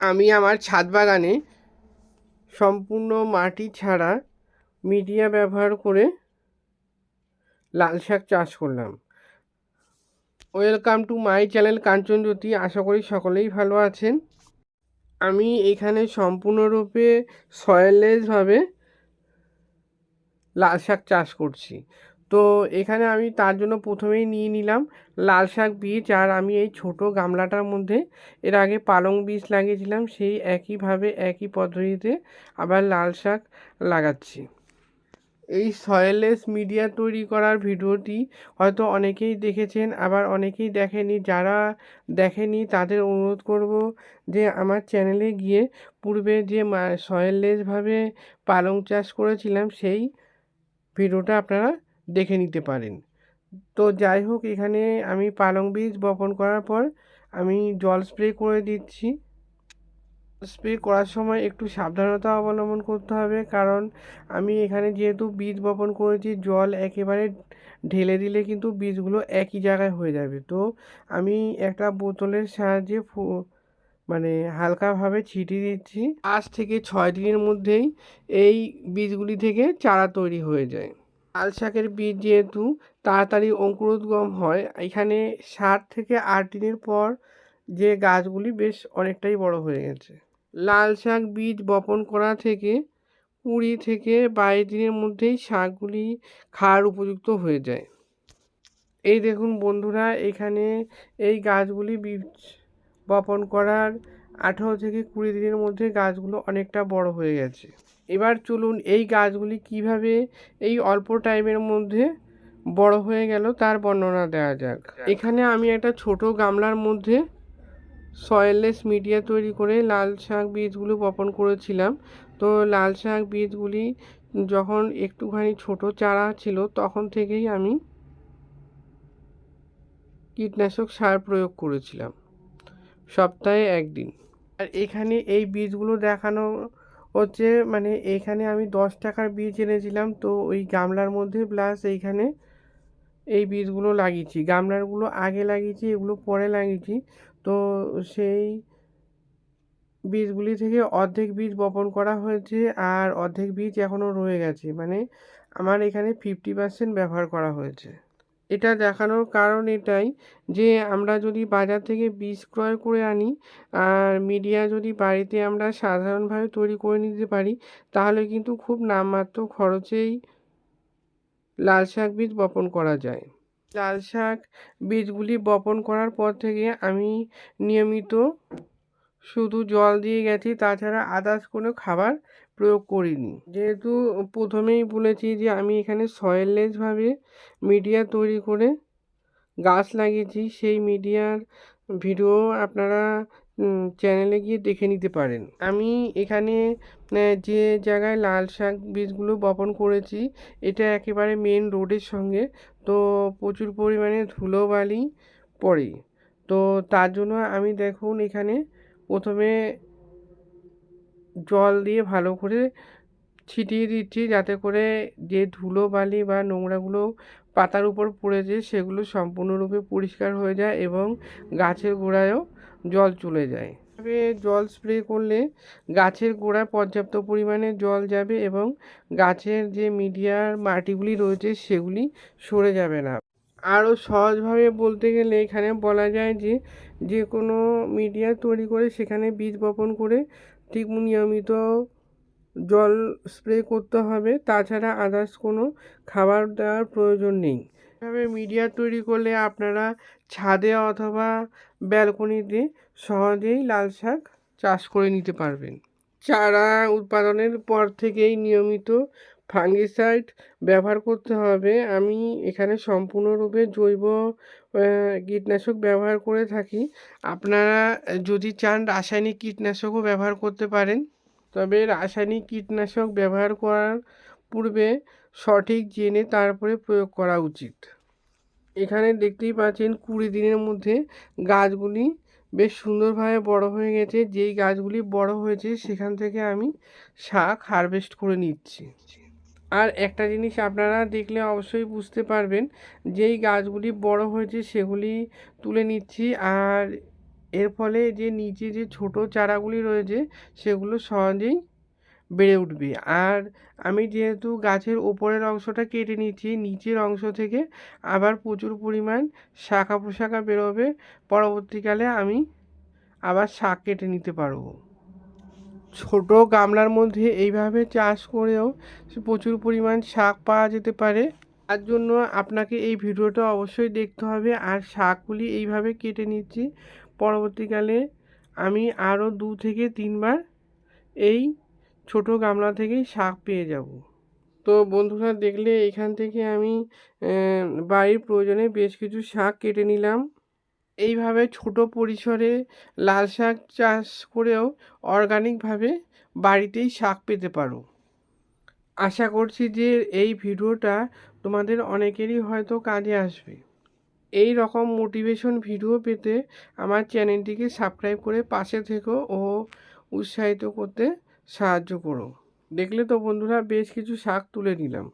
আমি আমার ছাদ বাগানে সম্পূর্ণ মাটি ছাড়া মিডিয়া ব্যবহার করে লাল শাক চাষ করলাম। Welcome to my channel Kanchanjyoti আশা করি সকলেই ভালো আছেন। আমি এখানে সম্পূর্ণরূপে সয়েললেসভাবে লাল শাক চাষ করছি। তো এখানে আমি তার জন্য প্রথমেই নিয়ে নিলাম লাল শাক বীজ আর আমি এই ছোট গামলাটার মধ্যে এর আগে পালং বীজ লাগিয়েছিলাম, সেই একইভাবে একই পদ্ধতিতে আবার লাল শাক লাগাচ্ছি। এই সয়েললেস মিডিয়া তৈরি করার ভিডিওটি হয়তো অনেকেই দেখেছেন, আবার অনেকেই দেখেনি। যারা দেখেনি, তাদের অনুরোধ করব যে আমার চ্যানেলে গিয়ে পূর্বে যে সয়েললেসভাবে পালং চাষ করেছিলাম, সেই ভিডিওটা আপনারা দেখে নিতে পারেন। তো যাই হোক, এখানে আমি পালং বীজ বপন করার পর আমি জল স্প্রে করে দিচ্ছি। স্প্রে করার সময় একটু সাবধানতা অবলম্বন করতে হবে, কারণ আমি এখানে যেহেতু বীজ বপন করেছি, জল একেবারে ঢেলে দিলে কিন্তু বীজগুলো একই জায়গায় হয়ে যাবে। তো আমি একটা বোতলের সাহায্যে মানে হালকাভাবে ছিটিয়ে দিচ্ছি। আজ থেকে ছয় দিনের মধ্যেই এই বীজগুলি থেকে চারা তৈরি হয়ে যায়। লাল শাকের বীজ যেহেতু তাড়াতাড়ি অঙ্কুরোদ্গম হয়, এখানে সাত থেকে আট দিনের পর যে গাছগুলি বেশ অনেকটাই বড় হয়ে গেছে। লাল শাক বীজ বপন করা থেকে কুড়ি থেকে বাইশ দিনের মধ্যেই শাকগুলি খাওয়ার উপযুক্ত হয়ে যায়। এই দেখুন বন্ধুরা, এখানে এই গাছগুলি বীজ বপন করার আঠেরো থেকে কুড়ি দিনের মধ্যে গাছগুলো অনেকটা বড় হয়ে গেছে। এবার চলুন এই গাছগুলি কীভাবে এই অল্প টাইমের মধ্যে বড় হয়ে গেল তার বর্ণনা দেওয়া যাক। এখানে আমি একটা ছোট গামলার মধ্যে সয়েললেস মিডিয়া তৈরি করে লাল শাক বীজগুলো বপন করেছিলাম। তো লাল শাক বীজগুলি যখন একটুখানি ছোট চারা ছিল তখন থেকেই আমি কীটনাশক সার প্রয়োগ করেছিলাম। সপ্তাহে একদিন। আর এখানে এই বীজগুলো দেখানো হচ্ছে মানে এখানে আমি দশ টাকার বীজ এনেছিলাম, তো ওই গামলার মধ্যে প্লাস এইখানে এই বীজগুলো লাগিয়েছি। গামলারগুলো আগে লাগিয়েছি, এগুলো পরে লাগিয়েছি, তো সেই বীজগুলি থেকে অর্ধেক বীজ বপন করা হয়েছে আর অর্ধেক বীজ এখনও রয়ে গেছে। মানে আমার এখানে ফিফটি পার্সেন্ট ব্যবহার করা হয়েছে। এটা দেখানোর কারণ এটাই যে আমরা যদি বাজার থেকে বীজ ক্রয় করে আনি, আর মিডিয়া যদি বাড়িতে আমরা সাধারণভাবে তৈরি করে নিতে পারি, তাহলে কিন্তু খুব নামমাত্র খরচেই লাল শাক বীজ বপন করা যায়। লাল শাক বীজগুলি বপন করার পর থেকে আমি নিয়মিত শুধু জল দিয়ে গেছি, তাছাড়া আদার্স কোনো খাবার প্রয়োগ করিনি। যেহেতু প্রথমেই বলেছি যে আমি এখানে সয়েললেসভাবে মিডিয়া তৈরি করে গাছ লাগিয়েছি, সেই মিডিয়ার ভিডিও আপনারা চ্যানেলে গিয়ে দেখে নিতে পারেন। আমি এখানে যে জায়গায় লাল শাক বীজগুলো বপন করেছি, এটা একেবারে মেন রোডের সঙ্গে। তো প্রচুর পরিমাণে ধুলোবালি পড়ে। তো তার জন্য আমি দেখুন এখানে প্রথমে জল দিয়ে ভালো করে ছিটিয়ে দিচ্ছি যাতে করে যে ধুলো বালি বা নোংরাগুলো পাতার উপর পড়েছে সেগুলো সম্পূর্ণরূপে পরিষ্কার হয়ে যায় এবং গাছের গোড়ায়ও জল চলে যায়। এভাবে জল স্প্রে করলে গাছের গোড়ায় পর্যাপ্ত পরিমাণে জল যাবে এবং গাছের যে মিডিয়ার মাটিগুলি রয়েছে সেগুলি সরে যাবে না। আরও সহজভাবে বলতে গেলে এখানে বলা যায় যে যে কোনো মিডিয়া তৈরি করে সেখানে বীজ বপন করে ঠিক নিয়মিত জল স্প্রে করতে হবে। তাছাড়া আদার্স কোনো খাবার দেওয়ার প্রয়োজন নেই। এভাবে মিডিয়া তৈরি করলে আপনারা ছাদে অথবা ব্যালকনিতে সহজেই লাল শাক চাষ করে নিতে পারবেন। চারা উৎপাদনের পর থেকেই নিয়মিত ফাঙ্গিসাইড ব্যবহার করতে হবে। আমি এখানে সম্পূর্ণরূপে জৈব কীটনাশক ব্যবহার করে থাকি। আপনারা যদি চান রাসায়নিক কীটনাশকও ব্যবহার করতে পারেন। তবে রাসায়নিক কীটনাশক ব্যবহার করার পূর্বে সঠিক জেনে তারপরে প্রয়োগ করা উচিত। এখানে দেখতেই পাচ্ছেন কুড়ি দিনের মধ্যে গাছগুলি বেশ সুন্দরভাবে বড় হয়ে গেছে। যেই গাছগুলি বড় হয়েছে সেখান থেকে আমি শাক হারভেস্ট করে নিচ্ছি। আর একটা জিনিস আপনারা দেখলে অবশ্যই বুঝতে পারবেন, যেই গাছগুলি বড় হয়েছে সেগুলি তুলে নিচ্ছি। আর এর ফলে যে নিচে যে ছোট চারাগুলি রয়েছে সেগুলো সহজেই বেড়ে উঠবে। আর আমি যেহেতু গাছের ওপরের অংশটা কেটে নিচ্ছি, নিচের অংশ থেকে আবার প্রচুর পরিমাণ শাখা পোশাখা বেরোবে, পরবর্তীকালে আমি আবার শাক কেটে নিতে পারব। ছোট গামলার মধ্যে এইভাবে চাষ করেও প্রচুর পরিমাণ শাক পাওয়া যেতে পারে। তার জন্য আপনাকে এই ভিডিওটা অবশ্যই দেখতে হবে আর শাকগুলি এইভাবে কেটে নিচ্ছি। পরবর্তীকালে আমি আরও দু থেকে তিনবার এই ছোট গামলা থেকেই শাক পেয়ে যাব। তো বন্ধুরা, দেখলে এখান থেকে আমি বাড়ির প্রয়োজনে বেশ কিছু শাক কেটে নিলাম। এইভাবে ছোট পরিসরে লাল শাক চাষ করেও অর্গানিকভাবে বাড়িতেই শাক পেতে পারো। আশা করছি যে এই ভিডিওটা তোমাদের অনেকেরই হয়তো কাজে আসবে। এই রকম মোটিভেশন ভিডিও পেতে আমার চ্যানেলটিকে সাবস্ক্রাইব করে পাশে থেকো ও উৎসাহিত করতে সাহায্য করো। দেখলে তো বন্ধুরা বেশ কিছু শাক তুলে নিলাম।